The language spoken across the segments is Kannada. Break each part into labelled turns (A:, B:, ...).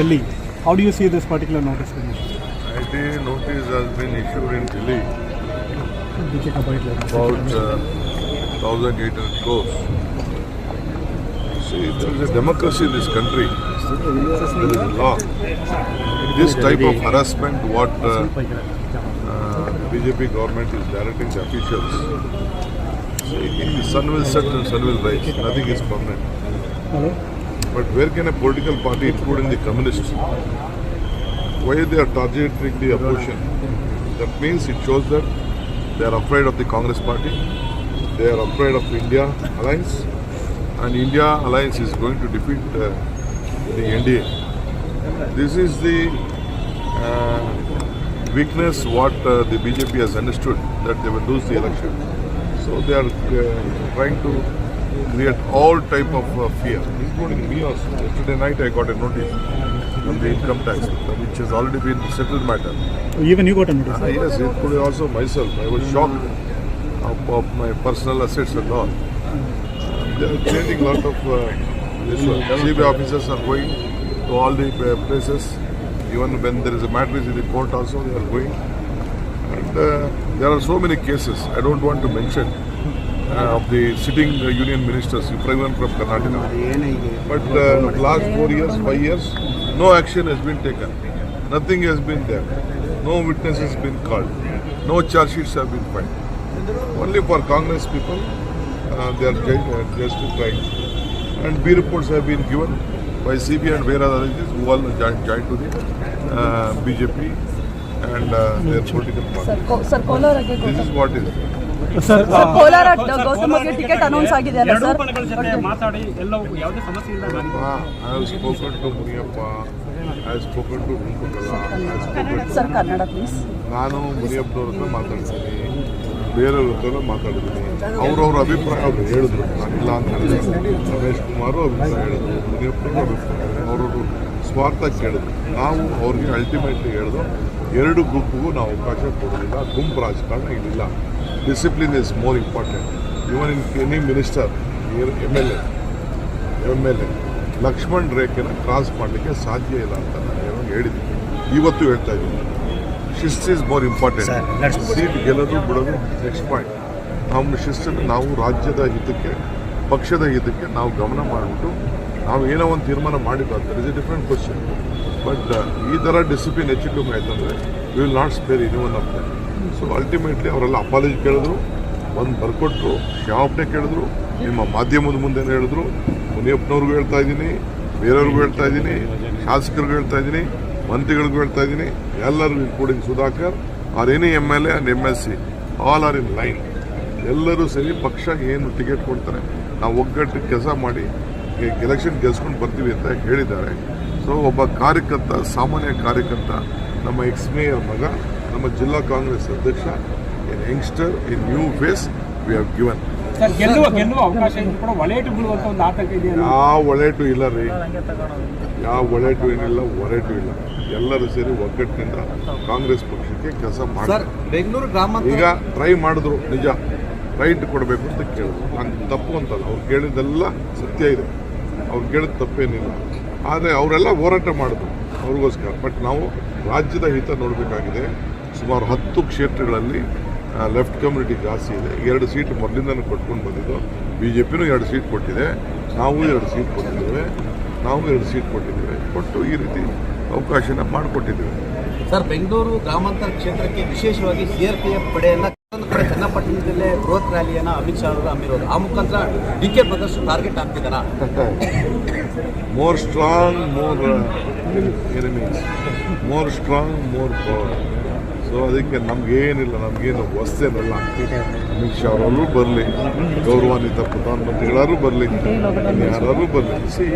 A: Delhi. How do you see this particular notice being issued?
B: IT notice has been issued in Delhi about uh, 1,800 crores. See, there is a democracy in this country. There is law. This type of harassment, what uh, uh, BJP government is directing the officials, see, the sun will set and sun will rise. Nothing is permanent. But where can a political party, including the communists, why they are targeting the opposition? That means it shows that they are afraid of the Congress party, they are afraid of India alliance, and India alliance is going to defeat uh, the NDA. This is the uh, weakness what uh, the BJP has understood that they will lose the election. So they are uh, trying to create all type of uh, fear, including me also. Yesterday night I got a notice from the income tax, which has already been settled matter.
A: even you got a notice
B: Ah, yes, including also myself. I was shocked of, of my personal assets and all. They are a lot of uh, one. CBI officers are going to all the uh, places. Even when there is a matter in the court also, they are going. And uh, there are so many cases. I don't want to mention uh, uh, of the sitting uh, union ministers, everyone from Karnataka. But uh, last four years, five years, no action has been taken. Nothing has been there. No witnesses has been called. No charge sheets have been filed. Only for Congress people, they are just trying. And B reports have been given by CBI and various agencies who all joined, joined to the uh, BJP and uh, their political
C: party. Sir, sir,
B: this is what is.
A: Sir
C: Kolar ಗೌತಮ್ಗೆ ticket announce ಆಗಿದೆ
D: ಅಲ್ಲ
C: ಸರ್?
D: ಮಾತಾಡಿ ಎಲ್ಲವೂ ಯಾವುದೇ ಸಮಸ್ಯೆ ಇಲ್ಲ
C: ಸರ್ ಕನ್ನಡ ಪ್ಲೀಸ್
B: ನಾನು ಮುನಿಯಪ್ಪನವ್ರ ಹತ್ರ ಮಾತಾಡ್ತೀನಿ. ಬೇರೆಯವ್ರ ಹತ್ರ ಮಾತಾಡಿದ್ದೀನಿ. ಅವ್ರವ್ರ ಅಭಿಪ್ರಾಯ ಅವ್ರು ಹೇಳಿದ್ರು. ಇಲ್ಲ ಅಂತ ಹೇಳಿದೆ ರಮೇಶ್ ಕುಮಾರ್ ಅಭಿಪ್ರಾಯ ಹೇಳಿದ್ರು. ಮುನಿಯಪ್ಪನ ಅಭಿಪ್ರಾಯ ಅವ್ರವ್ರು ಸ್ವಾರ್ಥ ಕೇಳಿದ್ರು ನಾವು ಅವ್ರಿಗೆ ಅಲ್ಟಿಮೇಟ್ಲಿ ಹೇಳಿದ್ರು ಎರಡು ಗುಂಪಿಗೂ ನಾವು ಅವಕಾಶ ಕೊಡೋದಿಲ್ಲ ಗುಂಪು ರಾಜಕಾರಣ ಇಲ್ಲಿಲ್ಲ. Discipline is more important even in any minister M L A M L A Lakshman ರೇಖೆನ cross ಮಾಡಲಿಕ್ಕೆ ಸಾಧ್ಯ ಇಲ್ಲ ಅಂತ ನಾನು ಏನೋ ಹೇಳಿದ್ದೀನಿ. ಇವತ್ತು ಹೇಳ್ತಾ ಇದ್ದೀನಿ. ಶಿಸ್ತ್ ಇಸ್ ಮೋರ್ ಇಂಪಾರ್ಟೆಂಟ್ ಸೀಟ್ ಗೆಲ್ಲೋದು ಬಿಡೋದು ನೆಕ್ಸ್ಟ್ ಪಾಯಿಂಟ್ ನಮ್ಮ ಶಿಸ್ತನ್ನು ನಾವು ರಾಜ್ಯದ ಹಿತಕ್ಕೆ ಪಕ್ಷದ ಹಿತಕ್ಕೆ ನಾವು ಗಮನ ಮಾಡಿಬಿಟ್ಟು ನಾವು ಏನೋ ಒಂದು ತೀರ್ಮಾನ ಮಾಡಿದ್ದು ಅಂತ. Is a different question but ಈ ಥರ ಡಿಸಿಪ್ಲಿನ್ ಹೆಚ್ಚು ಕಮ್ಮಿ ಆಯ್ತು ಅಂದರೆ we will not spare in one of so ultimately ಅವರೆಲ್ಲ ಅಪಾಲಜಿ ಕೇಳಿದ್ರು ಒಂದು ಬರ್ಕೊಟ್ರು, ಕ್ಷಮಾಪಣೆ ಕೇಳಿದ್ರು, ನಿಮ್ಮ ಮಾಧ್ಯಮದ ಮುಂದೆ ಹೇಳಿದ್ರು, ಮುನಿಯಪ್ಪನವ್ರಿಗೂ ಹೇಳ್ತಾ ಇದ್ದೀನಿ, ಬೇರೆಯವ್ರಿಗೂ ಹೇಳ್ತಾ ಇದ್ದೀನಿ, ಶಾಸಕರಿಗೂ ಹೇಳ್ತಾ ಇದ್ದೀನಿ, ಮಂತ್ರಿಗಳಿಗೂ ಹೇಳ್ತಾ ಇದ್ದೀನಿ, ಎಲ್ಲರಿಗೂ including Sudhakar or any M L A and M L C all are in line ಎಲ್ಲರೂ ಸರಿ ಪಕ್ಷ ಏನು ಟಿಕೆಟ್ ಕೊಡ್ತಾರೆ, ನಾವು ಒಗ್ಗಟ್ಟು ಕೆಲಸ ಮಾಡಿ ಎಲೆಕ್ಷನ್ ಗೆಲ್ಸ್ಕೊಂಡು ಬರ್ತೀವಿ ಅಂತ ಹೇಳಿದ್ದಾರೆ. ಸೊ ಒಬ್ಬ ಕಾರ್ಯಕರ್ತ ಸಾಮಾನ್ಯ ಕಾರ್ಯಕರ್ತ ನಮ್ಮ ಎಕ್ಸ್ ಮೇಯರ್ ಮಗ ನಮ್ಮ ಜಿಲ್ಲಾ ಕಾಂಗ್ರೆಸ್ ಅಧ್ಯಕ್ಷ and youngster in new face we have given ಯಾವ ಒಳೆಟು ಇಲ್ಲ ರೀ. ಯಾವ ಒಳೆಟು ಏನಿಲ್ಲ ಒಳೇಟು ಇಲ್ಲ. ಎಲ್ಲರೂ ಸೇರಿ ಒಗ್ಗಟ್ಟಿನಿಂದ ಕಾಂಗ್ರೆಸ್ ಪಕ್ಷಕ್ಕೆ ಕೆಲಸ
E: ಸರ್
B: ಮಾಡ್ತಾರೆ.
E: ಬೆಂಗಳೂರು ಗ್ರಾಮ
B: ಈಗ ಟ್ರೈ ಮಾಡಿದ್ರು ನಿಜ. ರೈಟ್ ಕೊಡಬೇಕು ಅಂತ ಕೇಳಿದ್ರು. ನಾನು ತಪ್ಪು ಅಂತಲ್ಲ. ಅವ್ರು ಕೇಳಿದ್ದೆಲ್ಲ ಸತ್ಯ ಇದೆ. ಅವ್ರು ಕೇಳಿದ ತಪ್ಪೇನಿಲ್ಲ. ಆದರೆ ಅವರೆಲ್ಲ ಹೋರಾಟ ಮಾಡಿದ್ರು ಅವ್ರಿಗೋಸ್ಕರ. ಬಟ್ ನಾವು ರಾಜ್ಯದ ಹಿತ ನೋಡಬೇಕಾಗಿದೆ. ಸುಮಾರು ಹತ್ತು ಕ್ಷೇತ್ರಗಳಲ್ಲಿ ಲೆಫ್ಟ್ ಕಮ್ಯುನಿಟಿ ಜಾಸ್ತಿ ಇದೆ. ಎರಡು ಸೀಟ್ ಮೊದಲಿಂದನೂ ಕೊಟ್ಕೊಂಡು ಬಂದಿದ್ದು. ಬಿ ಜೆ ಪಿನೂ ಎರಡು ಸೀಟ್ ಕೊಟ್ಟಿದೆ. ನಾವು ಎರಡು ಸೀಟ್ ಕೊಟ್ಟಿದ್ದೇವೆ. ನಾವು ಎರಡು ಸೀಟ್ ಕೊಟ್ಟಿದ್ದೇವೆ. ಕೊಟ್ಟು ಈ ರೀತಿ ಅವಕಾಶನ ಮಾಡಿಕೊಟ್ಟಿದ್ದೇವೆ.
E: ಸರ್, ಬೆಂಗಳೂರು ಗ್ರಾಮಾಂತರ ಕ್ಷೇತ್ರಕ್ಕೆ ವಿಶೇಷವಾಗಿ ಸಿ ಆರ್ ಪಿ ಎಫ್ ರ್ಯಾಲಿಯನ್ನ ಅಮಿತ್ ಶಾ ಅಮ್ಮಿರೋದು ಆ ಮುಖಾಂತರ D K brothers target ಆಗ್ತಿದ್ದಾರ
B: more strong more more strong more power so ಅದಕ್ಕೆ ನಮಗೇನಿಲ್ಲ, ನಮಗೇನು ಹೊಸೇನಲ್ಲ ಅಮಿತ್ ಶಾ ಅವರಲ್ಲೂ ಬರಲಿ. ಗೌರವಾನ್ವಿತ ಪ್ರಧಾನಮಂತ್ರಿಗಳಾದ್ರು ಬರಲಿ. ಯಾರು ಬರಲಿ. ಸಿ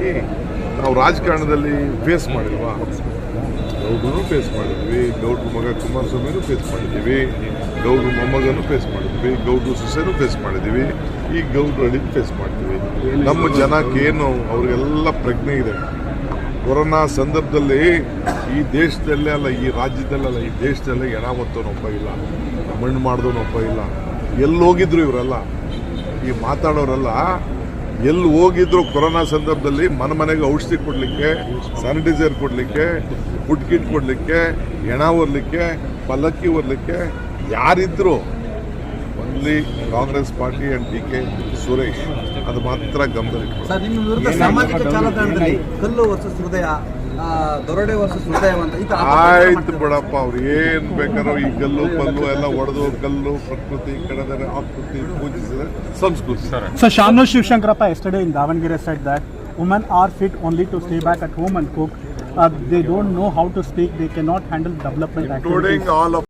B: ನಾವು ರಾಜಕಾರಣದಲ್ಲಿ ಫೇಸ್ ಮಾಡಿಲ್ವಾ? ಗೌಡ್ರು ಫೇಸ್ ಮಾಡಿದ್ವಿ. ಗೌಡ್ರ ಮಗ ಕುಮಾರಸ್ವಾಮಿನೂ ಫೇಸ್ ಮಾಡಿದ್ದೀವಿ. ಗೌಡ್ರ ಮೊಮ್ಮಗನೂ ಫೇಸ್ ಮಾಡಿದ್ವಿ ಗೌಡ್ರ ಸೊಸೆನೂ ಫೇಸ್ ಮಾಡಿದ್ದೀವಿ. ಈ ಗೌಡ್ರ ಅಡಿಗೆ ಫೇಸ್ ಮಾಡ್ತೀವಿ. ನಮ್ಮ ಜನಕ್ಕೇನು ಅವ್ರಿಗೆಲ್ಲ ಪ್ರಜ್ಞೆ ಇದೆ. ಕೊರೋನಾ ಸಂದರ್ಭದಲ್ಲಿ ಈ ದೇಶದಲ್ಲೇ ಅಲ್ಲ, ಈ ರಾಜ್ಯದಲ್ಲಲ್ಲ ಈ ದೇಶದಲ್ಲೇ ಎಣ ಒಪ್ಪ ಇಲ್ಲ, ಮಣ್ಣು ಮಾಡಿದವನೊಬ್ಬ ಇಲ್ಲ. ಎಲ್ಲೋಗಿದ್ರು ಇವರೆಲ್ಲ. ಈ ಮಾತಾಡೋರೆಲ್ಲ ಎಲ್ಲಿ ಹೋಗಿದ್ರು ಕೊರೋನಾ ಸಂದರ್ಭದಲ್ಲಿ ಮನೆ ಮನೆಗೆ ಔಷಧಿ ಕೊಡಲಿಕ್ಕೆ ಸ್ಯಾನಿಟೈಸರ್ ಕೊಡಲಿಕ್ಕೆ ಫುಡ್ ಕಿಟ್ ಕೊಡಲಿಕ್ಕೆ ಹೆಣ ಹೊರಲಿಕ್ಕೆ, ಪಲ್ಲಕ್ಕಿ ಹೊರಲಿಕ್ಕೆ ಯಾರಿದ್ರು only Congress party and D K Suresh. ಅದು ಮಾತ್ರ
E: ಗಮನ ಕಲ್ಲು ಹೃದಯ ದೊರಡೆ ವರ್ಸಸ್ ಅಂತ
B: ಆಯ್ತು ಬಿಡಪ್ಪ ಅವ್ರು ಏನ್ ಬೇಕಾದ್ರೂ ಈ ಕಲ್ಲು ಪಲ್ಲು ಎಲ್ಲ ಒಡೆದು ಕಲ್ಲು ಪ್ರಕೃತಿ ಕಡದರೆ ಆಕೃತಿ ಪೂಜಿಸಿದ್ರೆ ಸಂಸ್ಕೃತಿ
A: Sir, Shamno Shivashankarappa yesterday in Davanagere said that women are fit only to stay back at home and cook. Uh, they don't know how to speak. They cannot handle development activities.
B: including all of